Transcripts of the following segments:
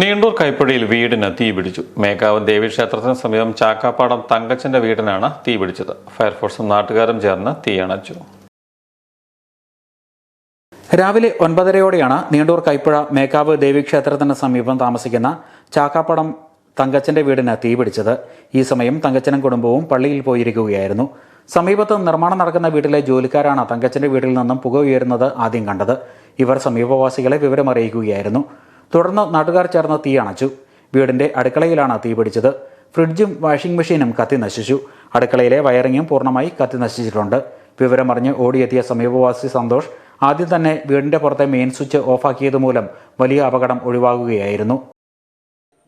നീണ്ടൂർ കൈപ്പടിയിൽ വീടിന് തീപിടിച്ചു മേക്കാവ് ദേവീക്ഷേത്രത്തിന് സമീപം ചാക്കാപ്പാടം തങ്കച്ചന്റെ വീടിനാണ് തീപിടിച്ചത് ഫയർഫോഴ്സും നാട്ടുകാരും ചേർന്ന് തീയണച്ചു രാവിലെ ഒൻപതരയോടെയാണ് നീണ്ടൂർ കൈപ്പുഴ മേക്കാവ് ദേവീക്ഷേത്രത്തിന് സമീപം താമസിക്കുന്ന ചാക്കാപ്പടം തങ്കച്ചന്റെ വീടിന് തീപിടിച്ചത് ഈ സമയം തങ്കച്ചനും കുടുംബവും പള്ളിയിൽ പോയിരിക്കുകയായിരുന്നു. സമീപത്ത് നിർമ്മാണം നടക്കുന്ന വീട്ടിലെ ജോലിക്കാരാണ് തങ്കച്ചന്റെ വീട്ടിൽ നിന്നും പുക ഉയരുന്നത് ആദ്യം കണ്ടത്. ഇവർ സമീപവാസികളെ വിവരമറിയിക്കുകയായിരുന്നു. തുടർന്ന് നാട്ടുകാർ ചേർന്ന് തീ അണച്ചു. വീടിന്റെ അടുക്കളയിലാണ് തീ പിടിച്ചത്. ഫ്രിഡ്ജും വാഷിംഗ് മെഷീനും കത്തി നശിച്ചു. അടുക്കളയിലെ വയറിങ്ങും പൂർണമായി കത്തി നശിച്ചിട്ടുണ്ട്. വിവരമറിഞ്ഞ് ഓടിയെത്തിയ സമീപവാസി സന്തോഷ് ആദ്യം തന്നെ വീടിന്റെ പുറത്തെ മെയിൻ സ്വിച്ച് ഓഫാക്കിയത് മൂലം വലിയ അപകടം ഒഴിവാകുകയായിരുന്നു.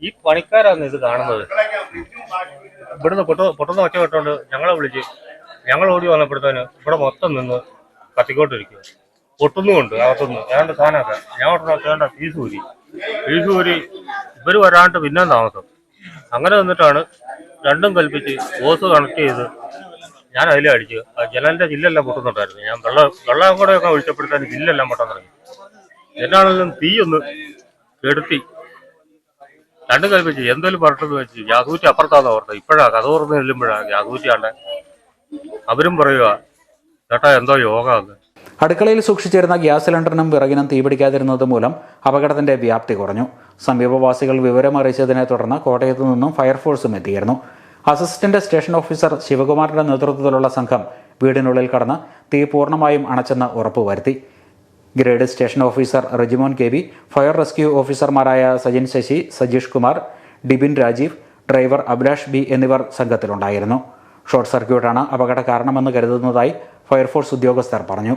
ഈ പണിക്കാരാണ് ഇത് കാണുന്നത്. ഇവിടുന്ന് പൊട്ട പൊട്ടുന്ന ഒച്ച ഞങ്ങളെ വിളിച്ച് ഞങ്ങൾ ഓടി വന്നപ്പോഴത്തേന് ഇവിടെ മൊത്തം നിന്ന് കത്തിക്കോട്ടിരിക്കുക പൊട്ടുന്നുമുണ്ട് അകത്തുനിന്ന്. ഏതാണ്ട് സാധനമൊക്കെ. ഞാൻ ഉടനെ ഫീസ് ഊരി ഊരി ഇവർ വരാണ്ട് പിന്നെ താമസം. അങ്ങനെ നിന്നിട്ടാണ് രണ്ടും കൽപ്പിച്ച് ഓസ് കണക്ട് ചെയ്ത് ഞാൻ അതിലെ അടിച്ച്. ജനലിന്റെ ചില്ലെല്ലാം പൊട്ടുന്നുണ്ടായിരുന്നു. ഞാൻ വെള്ളം വെള്ളം കൂടെ ഒക്കെ ഒഴിച്ചപ്പെടുത്താൻ ചില്ലെല്ലാം പൊട്ടാൻ തുടങ്ങി. എന്നാണെങ്കിലും തീ ഒന്ന് കെടുത്തി. രണ്ടും കൽപ്പിച്ച് എന്തെങ്കിലും പറഞ്ഞിട്ട് വെച്ച് ഗ്യാസൂറ്റി അപ്പുറത്താന്ന് ഓർത്തത് ഇപ്പോഴാ കഥ തുറന്ന് ചെല്ലുമ്പോഴാണ് ഗ്യാസൂറ്റിയാണ്ട് അവരും പറയുക ചേട്ടാ എന്തോ യോഗ എന്ന് അടുക്കളയിൽ സൂക്ഷിച്ചിരുന്ന ഗ്യാസ് സിലിണ്ടറിനും വിറകിനും തീപിടിക്കാതിരുന്നത് മൂലം അപകടത്തിന്റെ വ്യാപ്തി കുറഞ്ഞു. സമീപവാസികൾ വിവരം അറിയിച്ചതിനെ തുടർന്ന് കോട്ടയത്തു നിന്നും ഫയർഫോഴ്സും എത്തിയിരുന്നു. അസിസ്റ്റന്റ് സ്റ്റേഷൻ ഓഫീസർ ശിവകുമാറിന്റെ നേതൃത്വത്തിലുള്ള സംഘം വീടിനുള്ളിൽ കടന്ന് തീ പൂർണമായും അണച്ചെന്ന് ഉറപ്പുവരുത്തി. Grade station officer Regimon K V fire rescue ഓഫീസർമാരായ സജിൻ ശശി സജീഷ് കുമാർ ഡിബിൻ രാജീവ് ഡ്രൈവർ അഭിലാഷ് ബി എന്നിവർ സംഘത്തിലുണ്ടായിരുന്നു. ഷോർട്ട് സർക്യൂട്ടാണ് അപകട കാരണമെന്ന് കരുതുന്നതായി ഫയർഫോഴ്സ് ഉദ്യോഗസ്ഥർ പറഞ്ഞു.